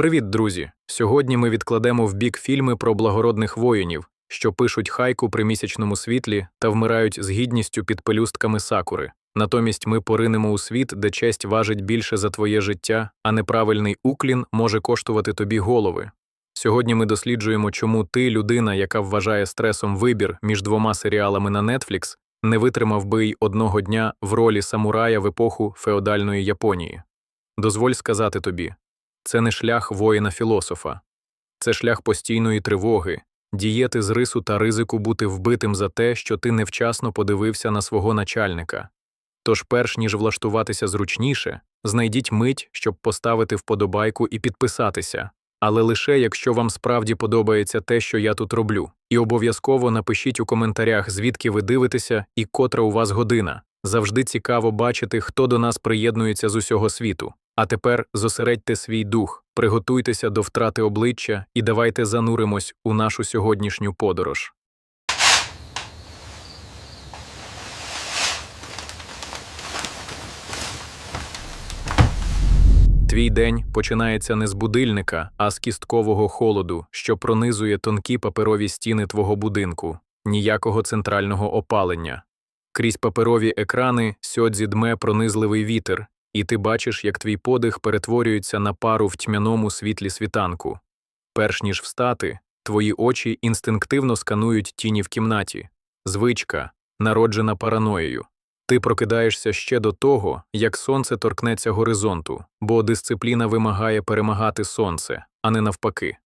Привіт, друзі! Сьогодні ми відкладемо в бік фільми про благородних воїнів, що пишуть хайку при місячному світлі та вмирають з гідністю під пелюстками сакури. Натомість ми поринемо у світ, де честь важить більше за твоє життя, а неправильний уклін може коштувати тобі голови. Сьогодні ми досліджуємо, чому ти, людина, яка вважає стресом вибір між двома серіалами на Netflix, не витримав би й одного дня в ролі самурая в епоху феодальної Японії. Дозволь сказати тобі, це не шлях воїна-філософа, це шлях постійної тривоги, дієти з рису та ризику бути вбитим за те, що ти невчасно подивився на свого начальника. Тож, перш ніж влаштуватися зручніше, знайдіть мить, щоб поставити вподобайку і підписатися, але лише якщо вам справді подобається те, що я тут роблю. І обов'язково напишіть у коментарях, звідки ви дивитеся і котра у вас година. Завжди цікаво бачити, хто до нас приєднується з усього світу. А тепер зосередьте свій дух, приготуйтеся до втрати обличчя і давайте зануримось у нашу сьогоднішню подорож. Твій день починається не з будильника, а з кісткового холоду, що пронизує тонкі паперові стіни твого будинку, ніякого центрального опалення. Крізь паперові екрани сьодзі дме пронизливий вітер, і ти бачиш, як твій подих перетворюється на пару в тьмяному світлі світанку. Перш ніж встати, твої очі інстинктивно сканують тіні в кімнаті, звичка, народжена параноєю. Ти прокидаєшся ще до того, як сонце торкнеться горизонту, бо дисципліна вимагає перемагати сонце, а не навпаки.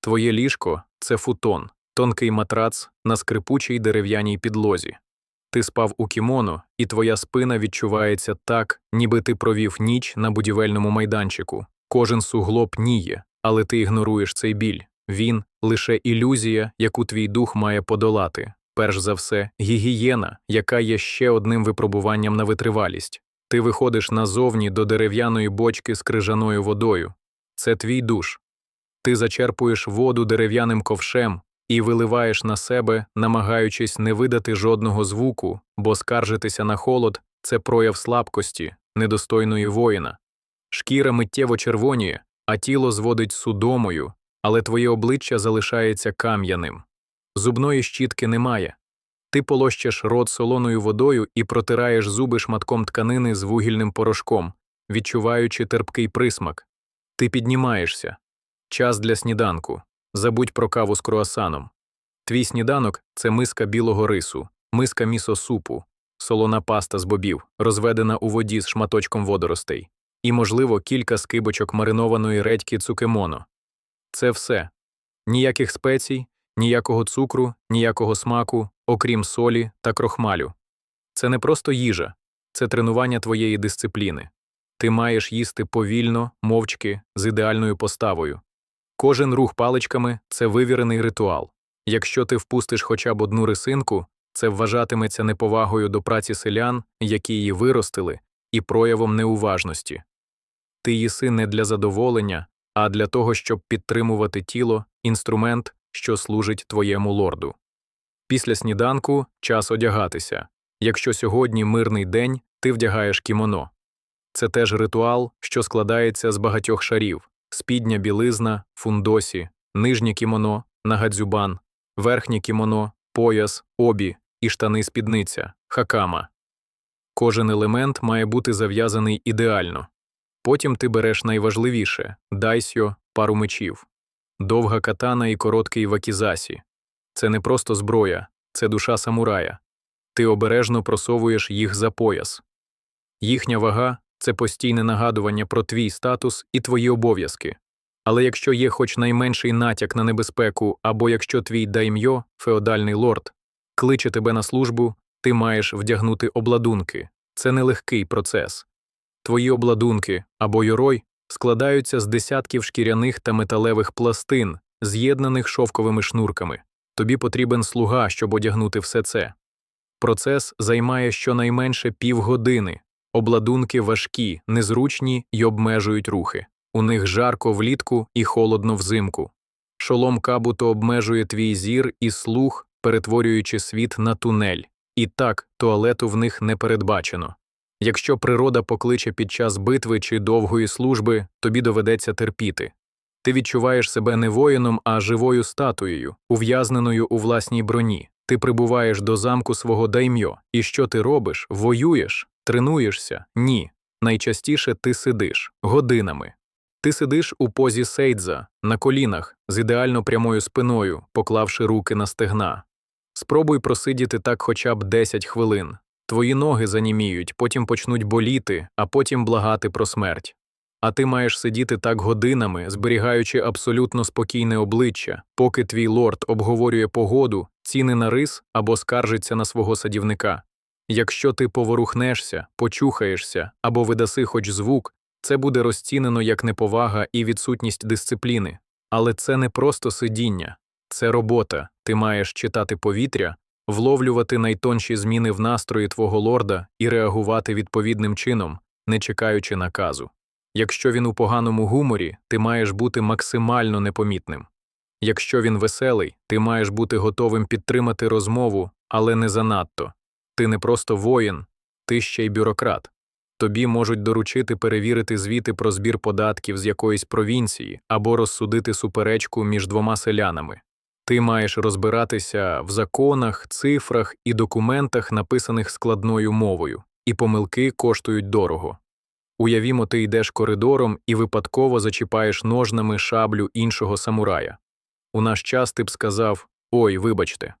Твоє ліжко це футон, тонкий матрац на скрипучій дерев'яній підлозі. Ти спав у кімоно, і твоя спина відчувається так, ніби ти провів ніч на будівельному майданчику. Кожен суглоб ніє, але ти ігноруєш цей біль. Він лише ілюзія, яку твій дух має подолати. Перш за все, гігієна, яка є ще одним випробуванням на витривалість. Ти виходиш назовні до дерев'яної бочки з крижаною водою. Це твій душ. Ти зачерпуєш воду дерев'яним ковшем, і виливаєш на себе, намагаючись не видати жодного звуку, бо скаржитися на холод це прояв слабкості, недостойної воїна. Шкіра миттєво червоніє, а тіло зводить судомою, але твоє обличчя залишається кам'яним. Зубної щітки немає. Ти полощеш рот солоною водою і протираєш зуби шматком тканини з вугільним порошком, відчуваючи терпкий присмак. Ти піднімаєшся. Час для сніданку. Забудь про каву з круасаном. Твій сніданок це миска білого рису, миска місо-супу, солона паста з бобів, розведена у воді з шматочком водоростей, і, можливо, кілька скибочок маринованої редьки цукемоно. Це все. Ніяких спецій, ніякого цукру, ніякого смаку, окрім солі та крохмалю. Це не просто їжа, це тренування твоєї дисципліни. Ти маєш їсти повільно, мовчки, з ідеальною поставою. Кожен рух паличками це вивірений ритуал. Якщо ти впустиш хоча б одну рисинку, це вважатиметься неповагою до праці селян, які її виростили, і проявом неуважності. Ти їси не для задоволення, а для того, щоб підтримувати тіло, інструмент, що служить твоєму лорду. Після сніданку час одягатися. Якщо сьогодні мирний день, ти вдягаєш кімоно. Це теж ритуал, що складається з багатьох шарів спідня білизна, фундосі, нижнє кімоно, нагадзюбан, верхнє кімоно, пояс, обі і штани спідниця, хакама. Кожен елемент має бути зав'язаний ідеально. Потім ти береш найважливіше дайсьо, пару мечів, довга катана і короткий вакізасі. Це не просто зброя, це душа самурая. Ти обережно просовуєш їх за пояс. Їхня вага це постійне нагадування про твій статус і твої обов'язки. Але якщо є хоч найменший натяк на небезпеку, або якщо твій даймьо, феодальний лорд, кличе тебе на службу, ти маєш вдягнути обладунки. Це нелегкий процес. Твої обладунки або йорой складаються з десятків шкіряних та металевих пластин, з'єднаних шовковими шнурками. Тобі потрібен слуга, щоб одягнути все це. Процес займає щонайменше півгодини, Обладунки важкі, незручні й обмежують рухи. У них жарко влітку і холодно взимку. Шолом кабуто обмежує твій зір і слух, перетворюючи світ на тунель. І так, туалету в них не передбачено. Якщо природа покличе під час битви чи довгої служби, тобі доведеться терпіти. Ти відчуваєш себе не воїном, а живою статуєю, ув'язненою у власній броні. Ти прибуваєш до замку свого даймьо. І що ти робиш? Воюєш? Тренуєшся? Ні. Найчастіше ти сидиш годинами. Ти сидиш у позі сейдза, на колінах, з ідеально прямою спиною, поклавши руки на стегна. Спробуй просидіти так хоча б 10 хвилин. Твої ноги заніміють, потім почнуть боліти, а потім благати про смерть. А ти маєш сидіти так годинами, зберігаючи абсолютно спокійне обличчя, поки твій лорд обговорює погоду, ціни на рис або скаржиться на свого садівника. Якщо ти поворухнешся, почухаєшся або видаси хоч звук, це буде розцінено як неповага і відсутність дисципліни. Але це не просто сидіння, це робота. Ти маєш читати повітря, вловлювати найтонші зміни в настрої твого лорда і реагувати відповідним чином, не чекаючи наказу. Якщо він у поганому гуморі, ти маєш бути максимально непомітним. Якщо він веселий, ти маєш бути готовим підтримати розмову, але не занадто. Ти не просто воїн, ти ще й бюрократ. Тобі можуть доручити перевірити звіти про збір податків з якоїсь провінції або розсудити суперечку між двома селянами. Ти маєш розбиратися в законах, цифрах і документах, написаних складною мовою, і помилки коштують дорого. Уявімо, ти йдеш коридором і випадково зачіпаєш ножнами шаблю іншого самурая. У наш час ти б сказав Ой, вибачте.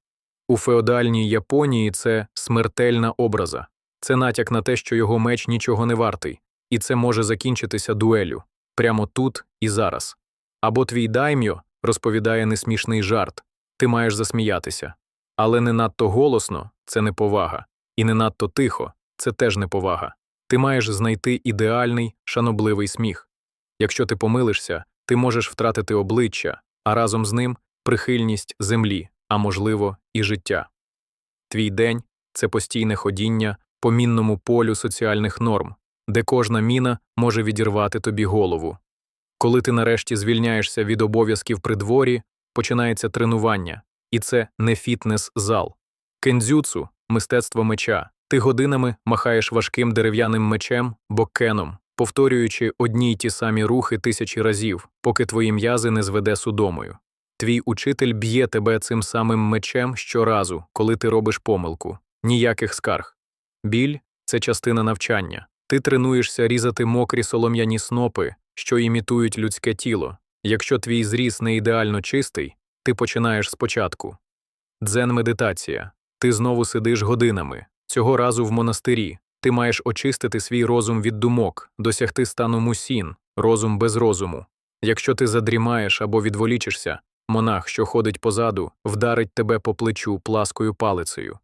У феодальній Японії це смертельна образа, це натяк на те, що його меч нічого не вартий, і це може закінчитися дуелю прямо тут і зараз. Або твій даймьо розповідає несмішний жарт, ти маєш засміятися. Але не надто голосно це неповага, і не надто тихо це теж неповага. Ти маєш знайти ідеальний, шанобливий сміх. Якщо ти помилишся, ти можеш втратити обличчя, а разом з ним прихильність землі, а можливо, і життя. Твій день це постійне ходіння по мінному полю соціальних норм, де кожна міна може відірвати тобі голову. Коли ти нарешті звільняєшся від обов'язків при дворі, починається тренування, і це не фітнес-зал. Кендзюцу мистецтво меча. Ти годинами махаєш важким дерев'яним мечем бокеном, повторюючи одні й ті самі рухи тисячі разів, поки твої м'язи не зведе судомою. Твій учитель б'є тебе цим самим мечем щоразу, коли ти робиш помилку. Ніяких скарг. Біль це частина навчання. Ти тренуєшся різати мокрі солом'яні снопи, що імітують людське тіло. Якщо твій зріз не ідеально чистий, ти починаєш спочатку. Дзен медитація. Ти знову сидиш годинами. Цього разу в монастирі. Ти маєш очистити свій розум від думок, досягти стану мусін, розум без розуму. Якщо ти задрімаєш або відволічишся, монах, що ходить позаду, вдарить тебе по плечу пласкою палицею.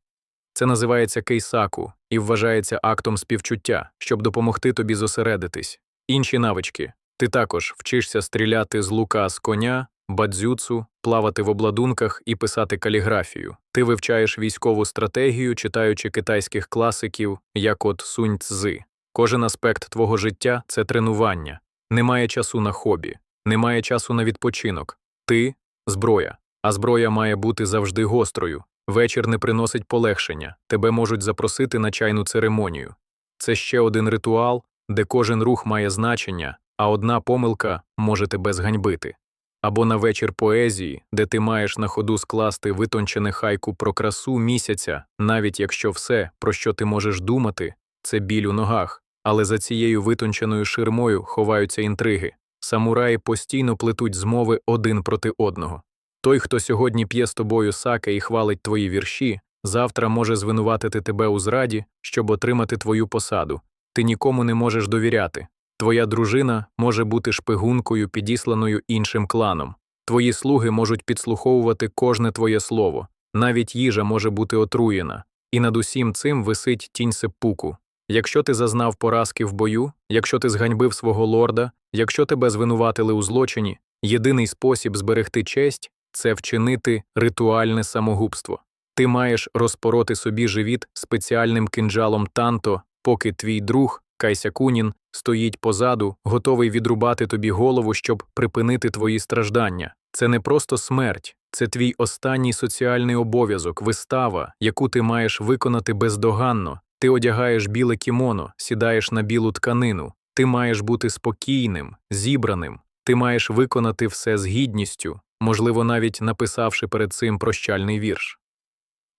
Це називається кейсаку і вважається актом співчуття, щоб допомогти тобі зосередитись. Інші навички ти також вчишся стріляти з лука з коня, бадзюцу, плавати в обладунках і писати каліграфію. Ти вивчаєш військову стратегію, читаючи китайських класиків, як от Сунь Цзи. Кожен аспект твого життя це тренування. Немає часу на хобі, немає часу на відпочинок. Ти зброя, а зброя має бути завжди гострою. Вечір не приносить полегшення, тебе можуть запросити на чайну церемонію. Це ще один ритуал, де кожен рух має значення, а одна помилка може тебе зганьбити. Або на вечір поезії, де ти маєш на ходу скласти витончене хайку про красу місяця, навіть якщо все, про що ти можеш думати, це біль у ногах, але за цією витонченою ширмою ховаються інтриги. Самураї постійно плетуть змови один проти одного. Той, хто сьогодні п'є з тобою саке і хвалить твої вірші, завтра може звинуватити тебе у зраді, щоб отримати твою посаду. Ти нікому не можеш довіряти. Твоя дружина може бути шпигункою, підісланою іншим кланом. Твої слуги можуть підслуховувати кожне твоє слово, навіть їжа може бути отруєна, і над усім цим висить тінь сеппуку. Якщо ти зазнав поразки в бою, якщо ти зганьбив свого лорда, якщо тебе звинуватили у злочині, єдиний спосіб зберегти честь це вчинити ритуальне самогубство. Ти маєш розпороти собі живіт спеціальним кинджалом танто, поки твій друг Кайся Кунін стоїть позаду, готовий відрубати тобі голову, щоб припинити твої страждання. Це не просто смерть, це твій останній соціальний обов'язок, вистава, яку ти маєш виконати бездоганно. Ти одягаєш біле кімоно, сідаєш на білу тканину. Ти маєш бути спокійним, зібраним. Ти маєш виконати все з гідністю, можливо, навіть написавши перед цим прощальний вірш.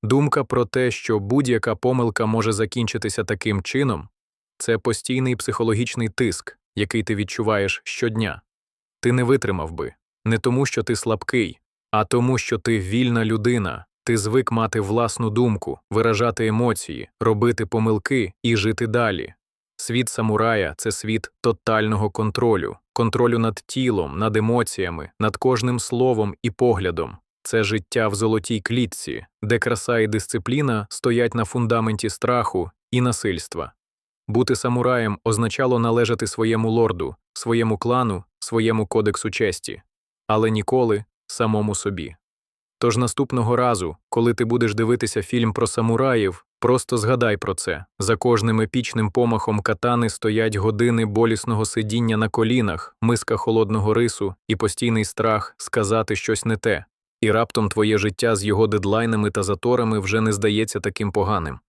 Думка про те, що будь-яка помилка може закінчитися таким чином, це постійний психологічний тиск, який ти відчуваєш щодня. Ти не витримав би не тому, що ти слабкий, а тому, що ти вільна людина, ти звик мати власну думку, виражати емоції, робити помилки і жити далі. Світ самурая це світ тотального контролю, контролю над тілом, над емоціями, над кожним словом і поглядом. Це життя в золотій клітці, де краса і дисципліна стоять на фундаменті страху і насильства. Бути самураєм означало належати своєму лорду, своєму клану, своєму кодексу честі, але ніколи самому собі. Тож наступного разу, коли ти будеш дивитися фільм про самураїв, просто згадай про це. За кожним епічним помахом катани стоять години болісного сидіння на колінах, миска холодного рису і постійний страх сказати щось не те. І раптом твоє життя з його дедлайнами та заторами вже не здається таким поганим.